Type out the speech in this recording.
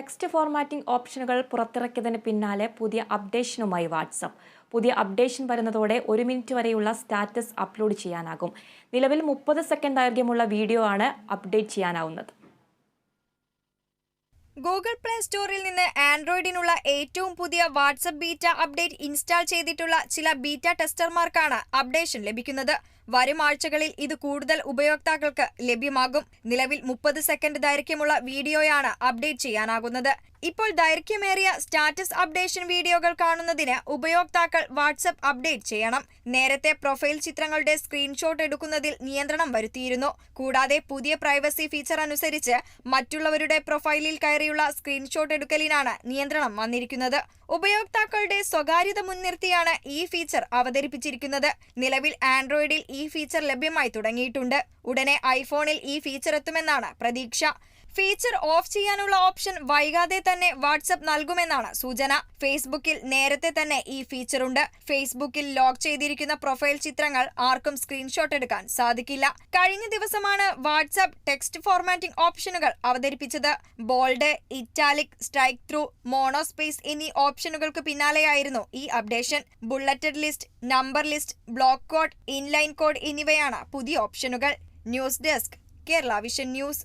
Text formatting ഓപ്ഷനുകൾ പുറത്തിറക്കിയതിന് പിന്നാലെ പുതിയ അപ്ഡേഷനുമായി വാട്സപ്പ്. പുതിയ അപ്ഡേഷൻ വരുന്നതോടെ ഒരു മിനിറ്റ് വരെയുള്ള സ്റ്റാറ്റസ് അപ്ലോഡ് ചെയ്യാനാകും. നിലവിൽ മുപ്പത് സെക്കൻഡ് ദൈർഘ്യമുള്ള വീഡിയോ ആണ് അപ്ഡേറ്റ് ചെയ്യാനാവുന്നത്. ഗൂഗിൾ പ്ലേ സ്റ്റോറിൽ നിന്ന് ആൻഡ്രോയിഡിനുള്ള ഏറ്റവും പുതിയ വാട്സപ്പ് ബീറ്റ അപ്ഡേറ്റ് ഇൻസ്റ്റാൾ ചെയ്തിട്ടുള്ള ചില ബീറ്റ ടെസ്റ്റർമാർക്കാണ് അപ്ഡേഷൻ ലഭിക്കുന്നത്. വരും ആഴ്ചകളിൽ ഇത് കൂടുതൽ ഉപയോക്താക്കൾക്ക് ലഭ്യമാകും. നിലവിൽ മുപ്പത് സെക്കൻഡ് ദൈർഘ്യമുള്ള വീഡിയോയാണ് അപ്ഡേറ്റ് ചെയ്യാനാകുന്നത്. ഇപ്പോൾ ദൈർഘ്യമേറിയ സ്റ്റാറ്റസ് അപ്ഡേഷൻ വീഡിയോകൾ കാണുന്നതിന് ഉപയോക്താക്കൾ വാട്സപ്പ് അപ്ഡേറ്റ് ചെയ്യണം. നേരത്തെ പ്രൊഫൈൽ ചിത്രങ്ങളുടെ സ്ക്രീൻഷോട്ട് എടുക്കുന്നതിൽ നിയന്ത്രണം വരുത്തിയിരുന്നു. കൂടാതെ പുതിയ പ്രൈവസി ഫീച്ചർ അനുസരിച്ച് മറ്റുള്ളവരുടെ പ്രൊഫൈലിൽ കയറിയുള്ള സ്ക്രീൻഷോട്ട് എടുക്കലിനാണ് നിയന്ത്രണം വന്നിരിക്കുന്നത്. ഉപയോക്താക്കളുടെ സ്വകാര്യത മുൻനിർത്തിയാണ് ഈ ഫീച്ചർ അവതരിപ്പിച്ചിരിക്കുന്നത്. നിലവിൽ ആൻഡ്രോയിഡിൽ ഈ ഫീച്ചർ ലഭ്യമായി തുടങ്ങിയിട്ടുണ്ട്. ഉടനെ ഐഫോണിൽ ഈ ഫീച്ചർ എത്തുമെന്നാണ് പ്രതീക്ഷ. ഫീച്ചർ ഓഫ് ചെയ്യാനുള്ള ഓപ്ഷൻ വൈകാതെ തന്നെ വാട്സപ്പ് നൽകുമെന്നാണ് സൂചന. ഫേസ്ബുക്കിൽ നേരത്തെ തന്നെ ഈ ഫീച്ചർ ഉണ്ട് ഫേസ്ബുക്കിൽ ലോക്ക് ചെയ്തിരിക്കുന്ന പ്രൊഫൈൽ ചിത്രങ്ങൾ ആർക്കും സ്ക്രീൻഷോട്ട് എടുക്കാൻ സാധിക്കില്ല. കഴിഞ്ഞ ദിവസമാണ് വാട്സപ്പ് ടെക്സ്റ്റ് ഫോർമാറ്റിംഗ് ഓപ്ഷനുകൾ അവതരിപ്പിച്ചത്. Bold italic strikethrough monospace എന്നീ ഓപ്ഷനുകൾക്ക് പിന്നാലെയായിരുന്നു ഈ updation. Bulleted list number list block code inline code എന്നിവയാണ് പുതിയ ഓപ്ഷനുകൾ. News desk Kerala vision news.